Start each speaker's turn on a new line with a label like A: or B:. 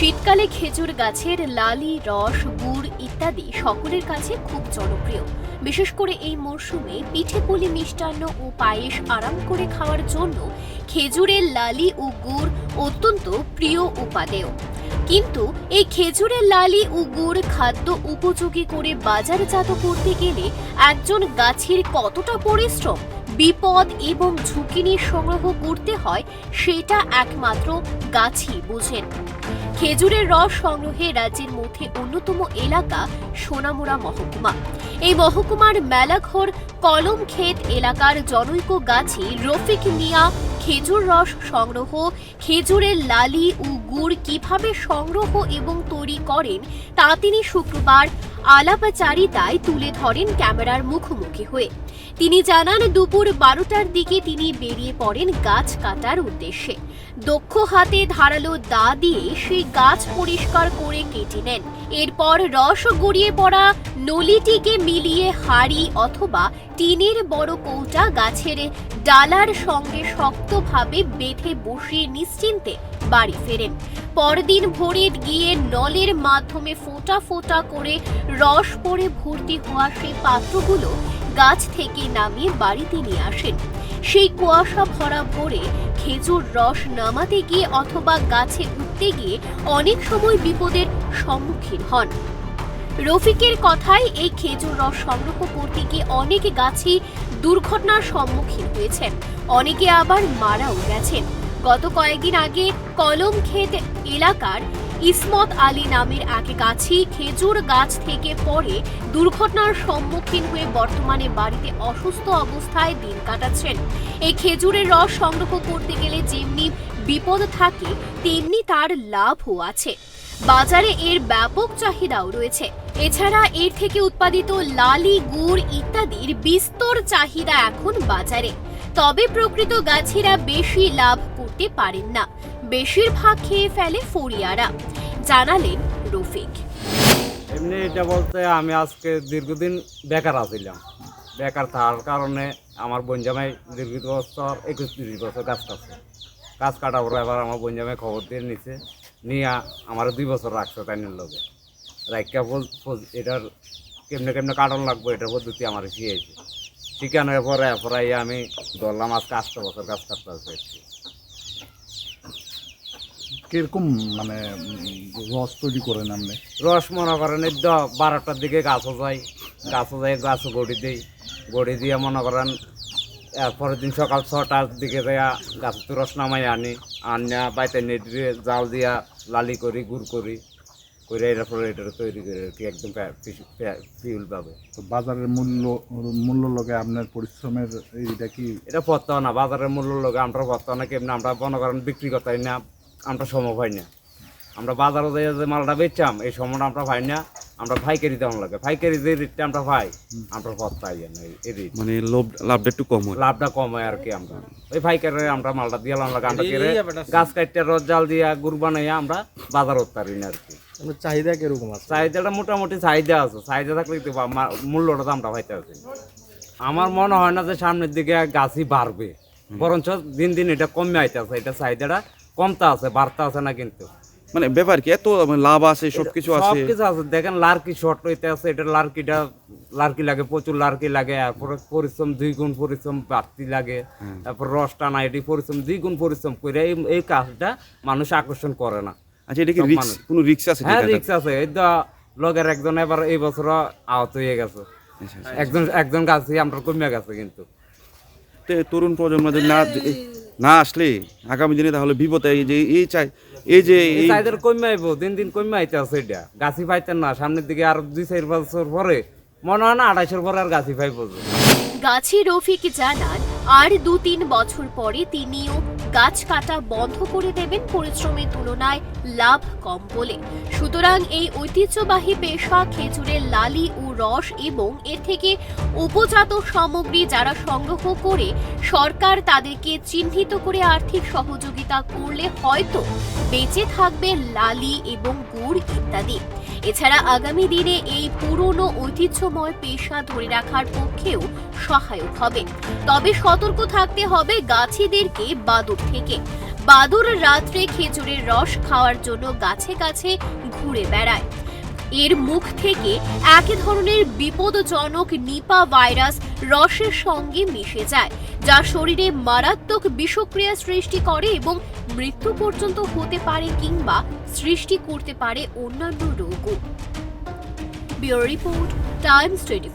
A: শীতকালে খেজুর গাছের লালি, রস, গুড় ইত্যাদি সকলের কাছে খুব জনপ্রিয়। বিশেষ করে এই মরশুমে পিঠে পুলি মিষ্টান্ন ও পায়েস আরাম করে খাওয়ার জন্য খেজুরের লালি ও গুড় অত্যন্ত প্রিয় উপাদেয়। কিন্তু এই খেজুরের লালি ও গুড় খাদ্য উপযোগী করে বাজারজাত করতে গেলে একজন গাছের কতটা পরিশ্রম, বিপদ এবং ঝুঁকি নিয়ে সংগ্রহ করতে হয় সেটা একমাত্র গাছই বোঝেন। খেজুরের রস সংগ্রহে রাজ্যের মধ্যে অন্যতম এলাকা সোনামুড়া মহকুমা। এই মহকুমার মেলাঘর কলম ক্ষেত এলাকার জনৈক গাছি রফিক মিয়া খেজুর রস সংগ্রহ, খেজুরের লালি ও গুড় কীভাবে সংগ্রহ এবং তৈরি করেন তা তিনি শুক্রবার আলাপচারিতায় তুলে ধরেন ক্যামেরার মুখোমুখি হয়ে। তিনি জানান, দুপুর বারোটার দিকে তিনি বেরিয়ে পড়েন গাছ কাটার উদ্দেশ্যে। দক্ষ হাতে ধারালো দা দিয়ে সেই গাছ পরিষ্কার করে কেটে নেন। এরপর রস গড়িয়ে পড়া নলিটিকে মিলিয়ে হাড়ি অথবা টিনের বড় কৌটা গাছের ডালার সঙ্গে শক্তভাবে বেঁধে বসিয়ে নিশ্চিন্তে বাড়ি ফেরেন। পরদিন ভোরে গিয়ে নলের মাধ্যমে ফোটা ফোটা করে রস পরে ভর্তি হওয়া সেই পাত্রগুলো গাছ থেকে নামিয়ে বাড়িতে নিয়ে আসেন। সেই কুয়াশা ভরা ভরে খেজুর রস নামাতে গিয়ে অথবা গাছে উঠতে গিয়ে অনেক সময় বিপদের সম্মুখীন হন। রফিকের কথায় এই খেজুর রস সংগ্রহ করতে গিয়ে অনেক গাছই দুর্ঘটনার সম্মুখীন হয়েছেন। অনেকে আবার মারাও গেছেন। গত কয়েকদিন আগে কলম ক্ষেত এলাকার ইসমত আলী নামের এক গাছি খেজুর গাছ থেকে পড়ে দুর্ঘটনার সম্মুখীন হয়ে বর্তমানে বাড়িতে অসুস্থ অবস্থায় দিন কাটাচ্ছেন। এই খেজুরের রস সংগ্রহ করতে গেলে যেমনি বিপদ থাকে, তেমনি তার লাভও আছে। বাজারে এর ব্যাপক চাহিদাও রয়েছে। এছাড়া এর থেকে উৎপাদিত লালি, গুড় ইত্যাদির বিস্তর চাহিদা এখন বাজারে। তবে প্রকৃত গাছিরা বেশি লাভ করতে পারেন না। বেশিরভাগ খেয়ে ফেলে ফরিয়ারা জানালেন রফিক।
B: এমনি এটা বলতে আমি আজকে দীর্ঘদিন বেকার আছিলাম। বেকার থাকার কারণে আমার বঞ্জামাই দীর্ঘ বছর একুশ তিরিশ বছর কাজ কাটছে কাজ কাটার পরে এবার আমার বঞ্জামাই খবর দিয়ে নিছে, নিয়ে আমার দুই বছর রাখছে তাই লগে। রাইকা বল এটার কেমনে কেমনে কাটন লাগবো এটার পদ্ধতি আমার শিখেছে শিখানোর পরে পরে আমি ধরলাম আজকে আটটা বছর কাজ কাটতে আছে।
C: কীরকম মানে রস তৈরি করেন আপনি?
B: রস মনে করেন এই বারোটার দিকে গাছও যাই গাছও যাই গাছও গড়ি দিই। গড়ি দিয়ে মনে করেন এরপরের দিন সকাল ছটার দিকে যাইয়া গাছের রস নামাই আনি। আনিয়া বাইতে নেট দিয়ে জাল দিয়া লালি করি গুড় করি। করে এটার পরে এটা তৈরি করে আর কি একদম ফিউল পাবে
C: তো বাজারের মূল্য মূল্য লগে আপনার পরিশ্রমের এইটা কি?
B: এটা পড়তে না বাজারের মূল্য লোক আমরা পড়তে না কেমনি আমরা মনে করেন বিক্রি করতে না। আমরা সময় পাই না। আমরা বাজারে যাই যে মালটা বেচতাম এই সময়টা আমরা পাই না। আমরা পাইকারি দাম লাগে। পাইকারি যে রেটটা আমরা পাই আমরা পড়তে পাই না এই- রেট।
D: মানে লোভ লাভটা একটু কম হয়।
B: লাভটা কম হয় আর কি আমরা। ওই পাইকারে আমরা মালটা দিয়ে লাগে আমরা কেড়ে গাছ কাটতে রস জাল দিয়া গুড় বানাইয়া আমরা বাজার পারি না আর কি।
E: চাহিদা কীরকম আছে?
B: চাহিদাটা মোটামুটি চাহিদা আছে। চাহিদা থাকলে কিন্তু মূল্যটা তো আমরা পাইতে আছি আমার মনে হয় না যে সামনের দিকে গাছই বাড়বে। বরঞ্চ দিন দিন এটা কমে আইতে আছে এটা চাহিদাটা কমতে আছে বাড়তে আছে না কিন্তু।
D: মানে ব্যাপার কি এত লাভ আছে সবকিছু আছে।
B: সবকিছু আছে। দেখেন লার্কি শর্ট হইতে আছে এটা লার্কিটা লার্কি লাগে প্রচুর লার্কি লাগে তারপরে পরিশ্রম দুই গুণ পরিশ্রম বাড়তি লাগে তারপর রস টানা এটি পরিশ্রম দুই গুণ পরিশ্রম করে এই এই কাজটা মানুষ আকর্ষণ করে না।
D: আচ্ছা এটা কি রিক্স কোনো রিক্স আছে
B: হ্যাঁ? রিক্স আছে। এই তো লগের একজন এবার এই বছর আহত হয়ে গেছে।
D: আচ্ছা, আচ্ছা।
B: একজন একজন গাছে আমরা কমে গেছে কিন্তু।
D: তরুণ প্রজন্ম না না আসলে আগামী দিনে তাহলে বিপদ এই যে এই চাই এই যে এই
B: চাহিদার কমে আইব দিন দিন কমে আইতে আছে এটা। গাছি পাইতেন না সামনের দিকে আর দুই চার বছর পরে মনে হয় না আড়াইশোর পরে আর গাছি পাইব
A: গাছি রফিক জানান আর দু তিন বছর পরে তিনিও গাছ কাটা বন্ধ করে দেবেন পরিশ্রমের তুলনায় লাভ কম বলে। সুতরাং এই ঐতিহ্যবাহী পেশা খেজুরের লালি ও রস এবং এর থেকে উপজাত সামগ্রী যারা সংগ্রহ করে, সরকার তাদেরকে চিহ্নিত করে আর্থিক সহযোগিতা করলে হয়তো বেঁচে থাকবে লালি এবং গুড় ইত্যাদি। এছাড়া আগামী দিনে এই পুরনো ঐতিহ্যময় পেশা ধরে রাখার পক্ষেও সহায়ক হবে। তবে সতর্ক থাকতে হবে গাছিদেরকে বাদুর থেকে। বাদুর রাত্রে খেজুরের রস খাওয়ার জন্য গাছে গাছে ঘুরে বেড়ায়। এর মুখ থেকে এক ধরনের বিপদজনক নিপা ভাইরাস রসের সঙ্গে মিশে যায়, যা শরীরে মারাত্মক বিষক্রিয়া সৃষ্টি করে এবং মৃত্যু পর্যন্ত হতে পারে কিংবা সৃষ্টি করতে পারে অন্যান্য রোগও। Bureau report, Times twenty